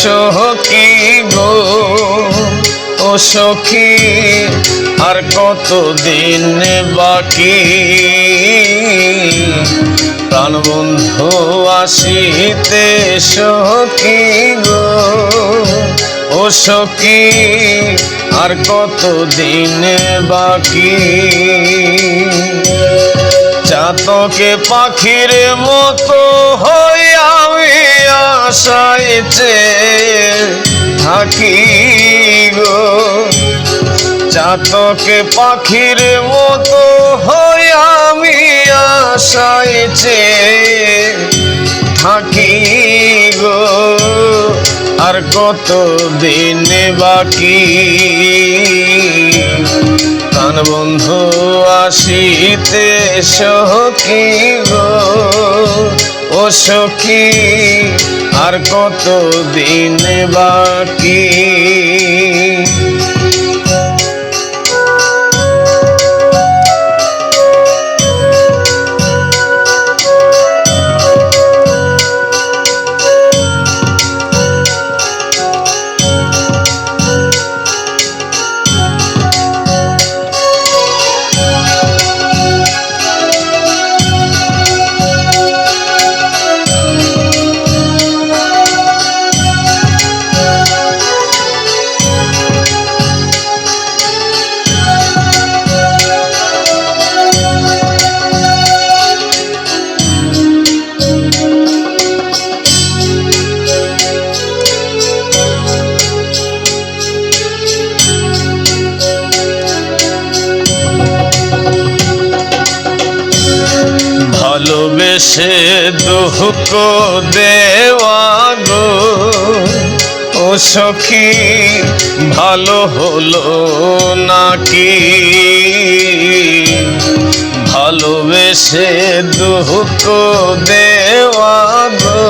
সখী গো? ও সখী, আর কত দিন বাকি? প্রাণবন্ধু আসিতে সখী গো? ও সখী, আর কত দিন বাকি? চাতকে পাখির মতো হই আমি আশাইতে থাকি গো। চাতকে পাখির মতো হই আমি আশাইতে থাকি গো। আর কত দিন বাকি? প্রাণ বন্ধু আসিতে সখী গো? ও সখী আর কত দিন বাকি? ভালোবেসে দুঃখ দেওয়া গো ও সখী, ভালো হলো নাকি? ভালোবেসে দুঃখ দেওয়া গো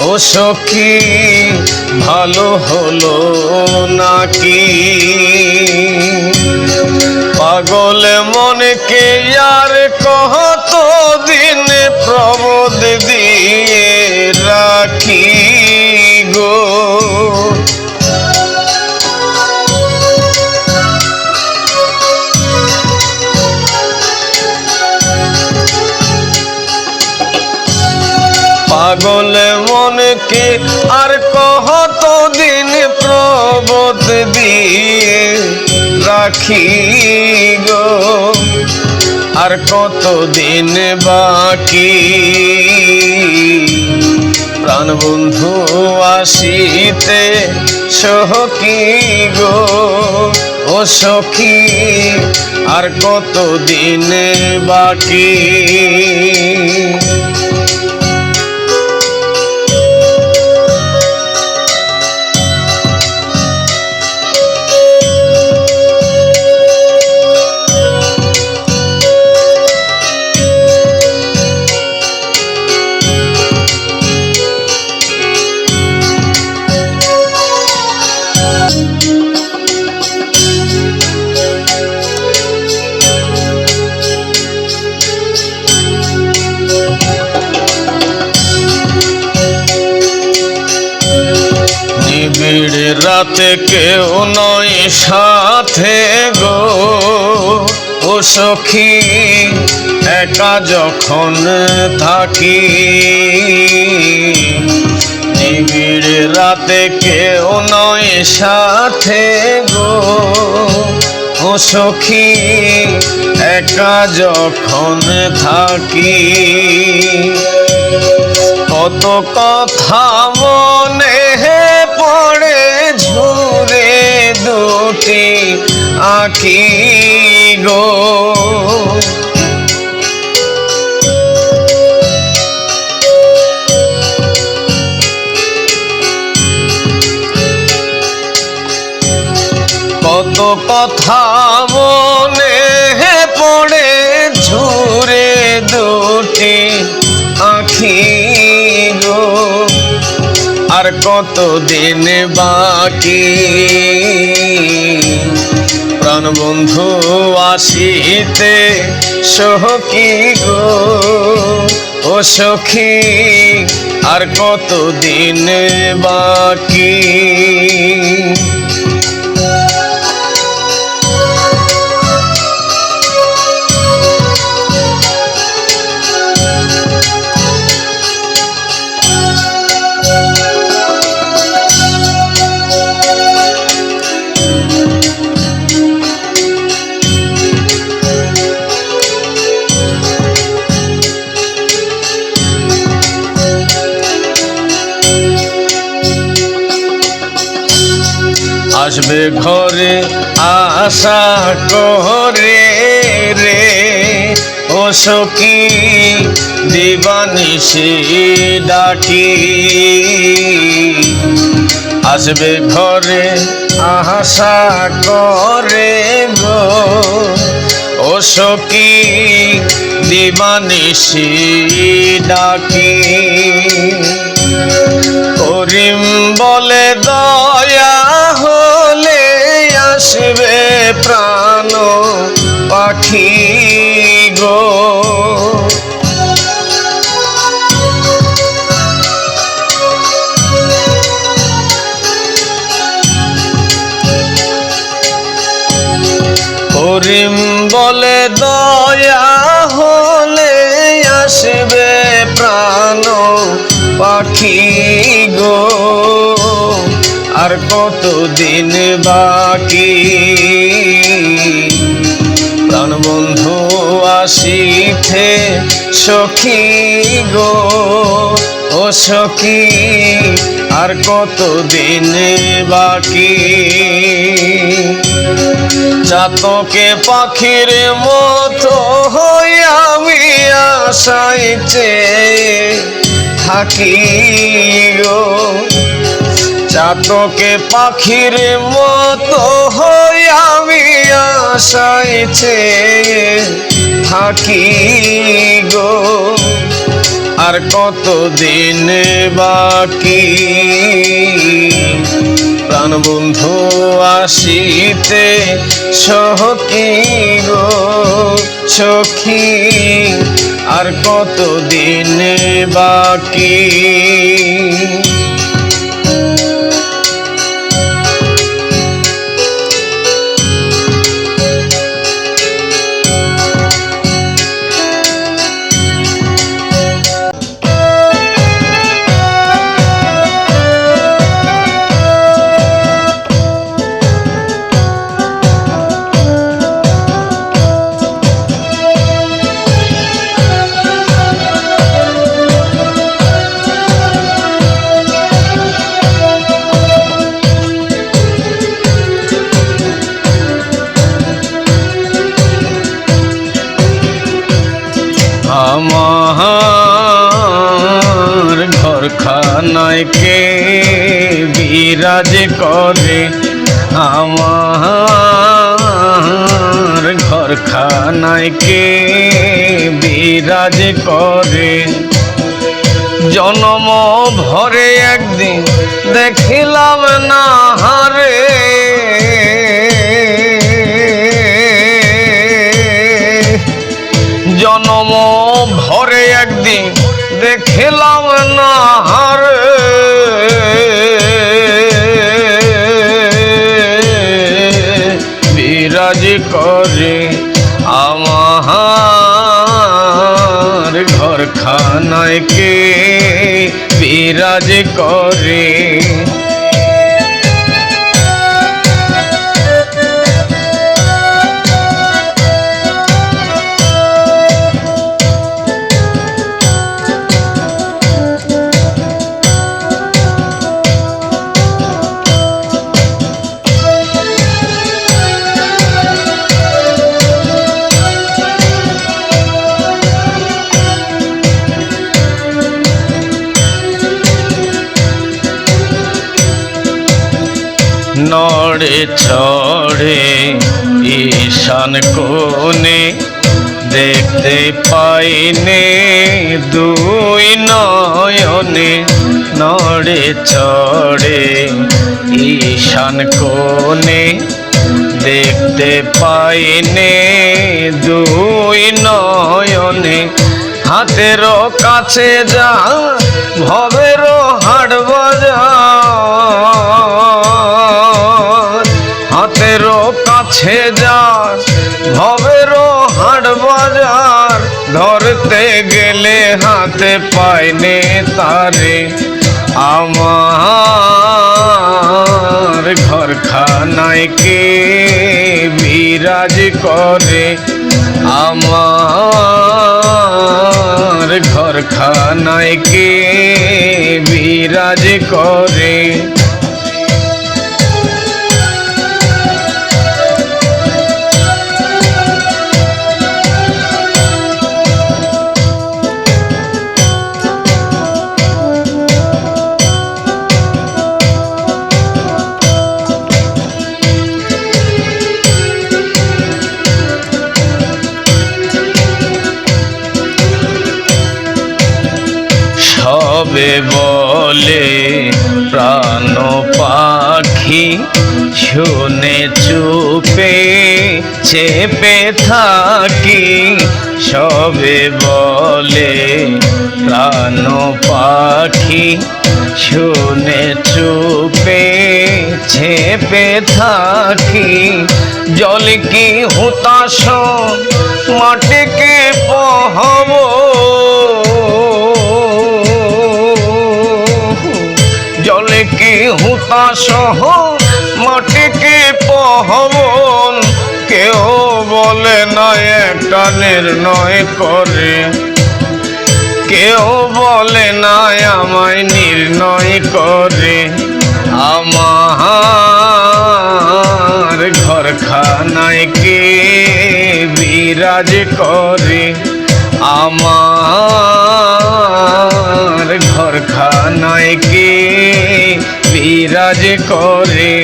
ও সখী, ভালো হলো নাকি? পাগল রাখি গো। আর কত দিন বাকি? প্রাণ বন্ধু আসিতে সখী গো। ও সখী, আর কত দিন বাকি? সাথে গো, ও সখী, একা যখন থাকি, নিবিড় রাতে কেউ নয় সাথে গো, ও সখী, একা যখন থাকি। কত কথা মনে পড়ে দুটি আঁকি গো। কত কথা আর কত দিন বাকি? প্রাণ বন্ধু আসিতে সহকি গো? ও সখী, আর কত দিন বাকি? আসবে ঘরে আশা করে রে ও সখী দিবানিসি ডাকি? আসবে ঘরে আশা করে গো ও সখী দিবানিসি ডাকি? করিম বলে কত দিন বাকি? প্রাণ বন্ধু সখী গো, ও সখী, আর কত দিন বাকি? চাতকে পাখির মতো হই আমি আশাইতে থাকি গো। চাতকে পাখির মতো হই আমি আশাইতে থাকি গো। আর কত দিন বাকি? প্রাণ বন্ধু আসিতে সখী গো সখী। আর কত দিন বাকি? খানায় কে বিরাজ করে। জনম ভরে একদিন দেখিলাম না হারে। জনম ভরে একদিন দেখিলাম না হারে। খানায় কে বিরাজ করে। নড়ে ছড়ে ঈশান কোণে দেখতে পাইনে দুই নয়নে নড়ে, চড়ে, ঈশান কোণে দেখতে পাইনে দুই নয়নে হাতেরও কাছে যা ভবেরও হাতে পায়নে তারে আমার ঘর খানায় কে বিরাজ করে? আমার ঘর খানায় কে বিরাজ করে? সবে বলে প্রাণ পাখি শুনে চুপে চেপে থাকি। সবে বলে প্রাণ পাখি শুনে চুপে ছেপে থাকি। জল কি হুতাশ মাটিকে পহবো? কি হুতা সহ মাটিকে পহবন কেউ বলে না একটা নির্ণয় করে। কেউ বলে না আমায় নির্ণয় করে। আমার ঘর খানায় কে বিরাজ করে? আমার ঘর খানায় কে বিরাজ করে।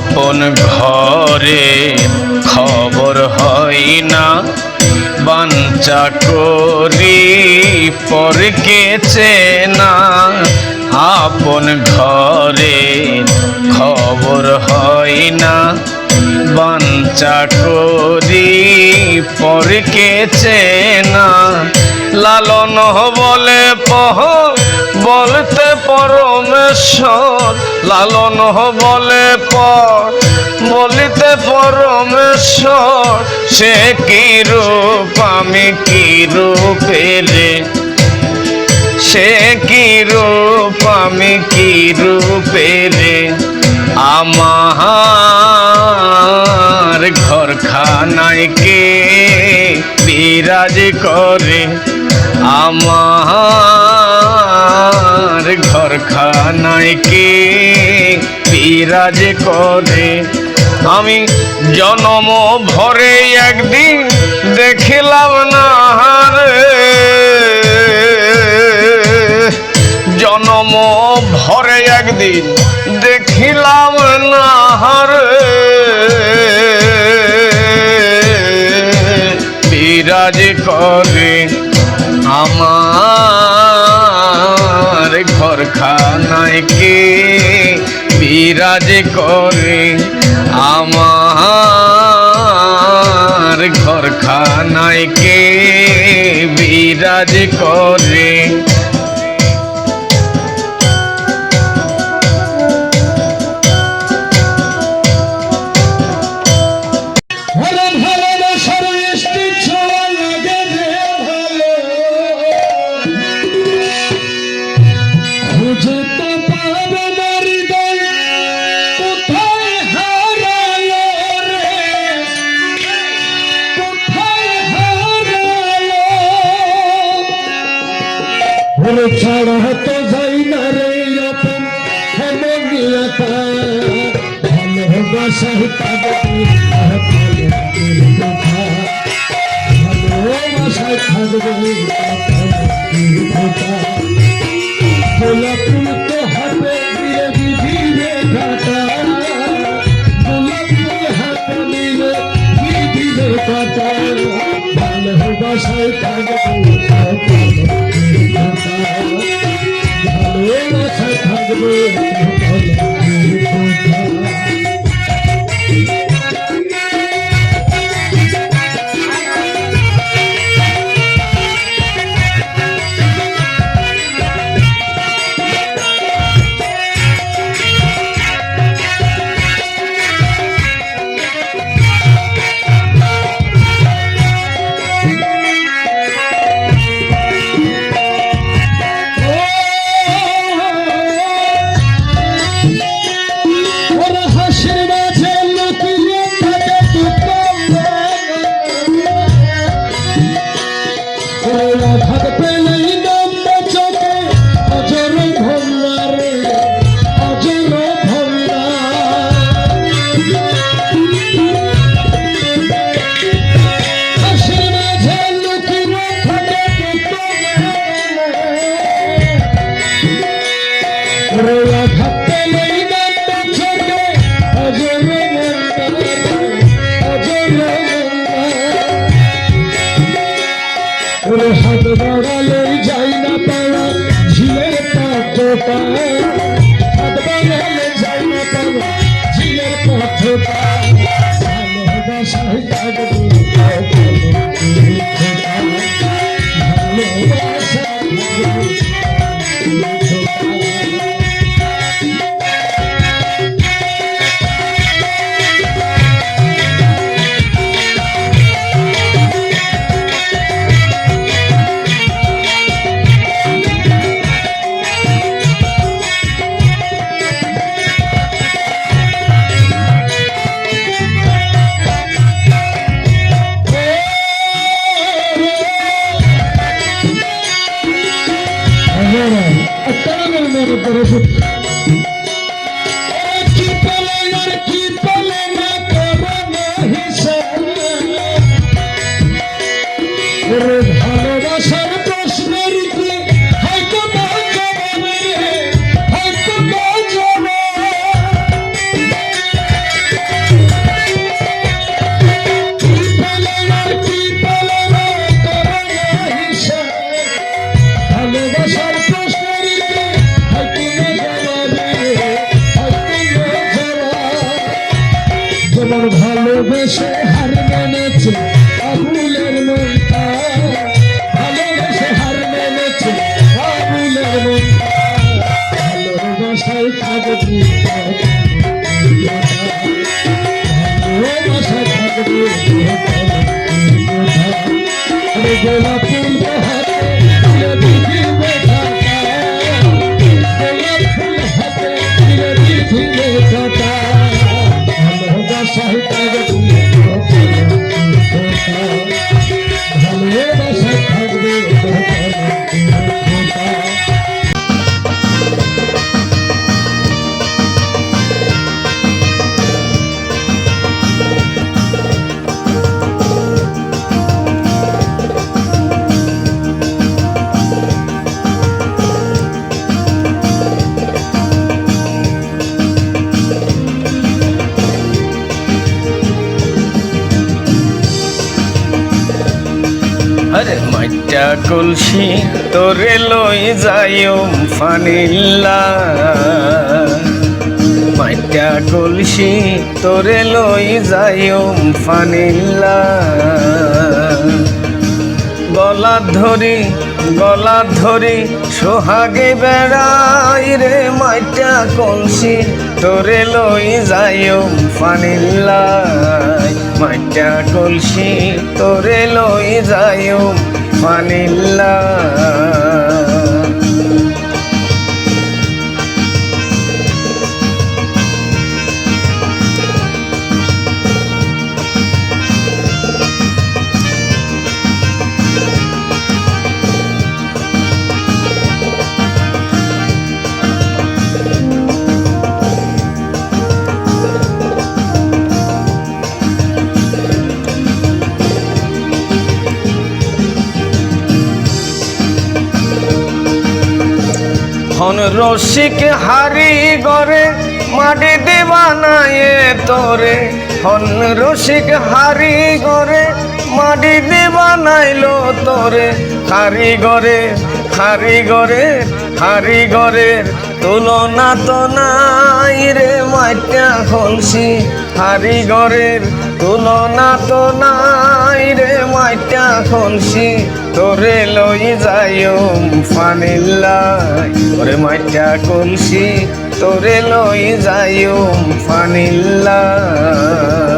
আপন ঘরে খবর হয় না। বাঞ্চা করি পরকে চেনা আপন ঘরে খবর হয় না। বাঞ্চা করি পরকে চেনা লালন বলে পহ বলতে পরমেশ্বর, লালন বলে পর। বলিতে পরমেশ্বর, সে কি রূপ, আমি কি রূপেরে সে কি রূপ, আমি কি রূপেরে আমার ঘর খানায় কে বিরাজ করে? আমার ঘর খানায় কে বিরাজ করে? আমি জনম ভরে একদিন দেখিলাম না জনম ভরে একদিন দেখিলাম না বিরাজ করে আমার ঘর খানায় কে বিরাজ করে? আমার ঘর খানায় কে বিরাজ করে? ভালোবাসায় থাকবে ভালোবাসায় থাকবে কথা ভালোবাসায় হার মেনেছে আবুলের মনটা। ভালোবেসে হার মেনেছে আবুলের মনটা। ভালোবাসায় থাকবি ভালোবাসায় থাকবি গোলাপের তুলসী, তোরে লই যাইও ফানিল্লা মাইটা কলসি, তোরে লই যাইও ফানিল্লা গলা ধরি গলা ধরি, সোহাগে বেড়াই রে মাইটা কলসি, তোরে লই যাইও ফানিল্লা মাইটা কলসি, তোরে লই যাইও ফানিল্লাহ রসিক হারি গরে, মাটি দিবানায় তোরে। হন রসিক হারি গরে, মাটি দিবানাইলো তোরে। হারি গরে হারি গরে, হারি গরের তুলনা তো নাই রে মাইটা খলসি হারি গরের তুলনা তো নাই রে মাইটা খলসি তোরে লই যায়ম ফানিল্লাই ওরে মাইটা কলসি তোরে লই যায়ম ফানিল্লাই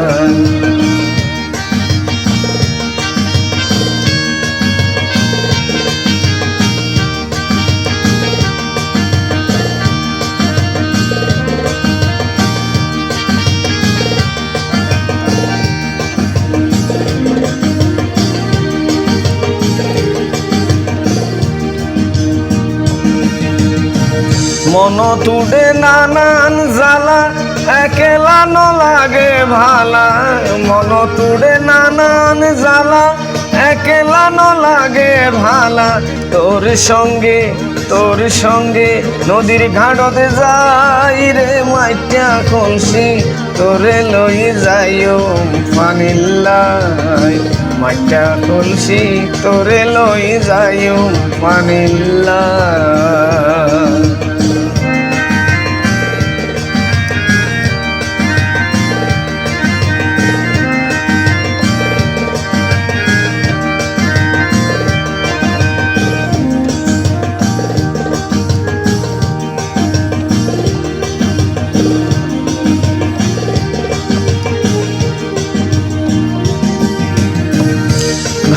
মন তুডে নানান জ্বালা, একেলা ন লাগে ভালা। মন তুডে নানান জ্বালা, একেলা ন লাগে ভালা। তোর সঙ্গে তোর সঙ্গে নদীর ঘাটতে যাই রে মাইটা কলসি তোরে লই যাইও পানিল্লাই মাইটা কলসি তোরে লই যাইও পানিল্লাই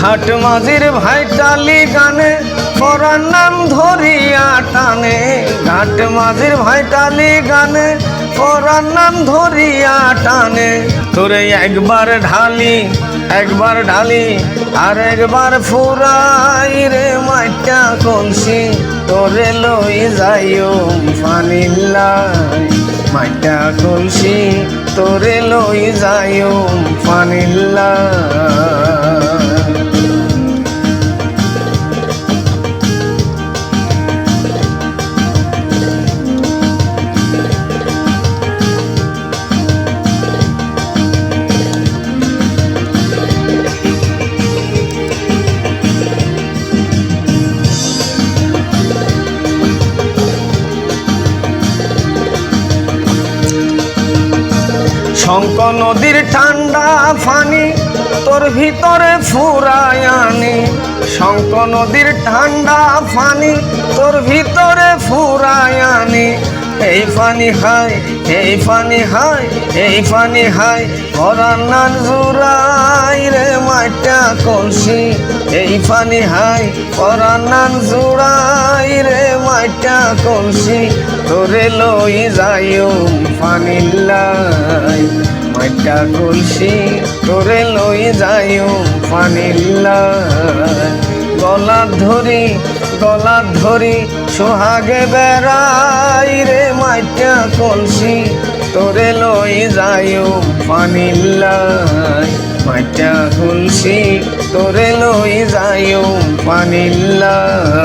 ঘাট মাঝির ভাইটালি গানে, পরার নাম ধরিয়া টানে। ঘাট মাঝির ভাইটালি গানে, পরার নাম ধরিয়া টানে। তোরে একবার ঢালি একবার ঢালি, আর একবার ফুরাই রে মাইটা কলসি। তোরে লই যাইও ফানিল্লাই মাইটা কলসি। তোরে লই যাইও ফানিল্লাই নদীর ঠান্ডা ফানি, তোর ভিতরে ফুরায় আনি। শঙ্ক নদীর ঠান্ডা ফানি, তোর ভিতরে ফুরায় আনি। এই পানি হাই এই পানি হাই এই পানি হাই পরান্নার জুড়াই রে মাইটা কলসি। এই পানি হাই পরান্নান জুড়াই রে মাইটা কলসি। তোরে লই যাইও পানিল্লাই মাইটা কলসি তোরে লই যাইও পানিল্লাই গলা ধরি গলা ধরি, সোহাগে বেড়াই রে মাইটা কলসি তোরে লই যাইও পানিল্লাই মাইটা কলসি তোরে লই যাইও পানিল্লাই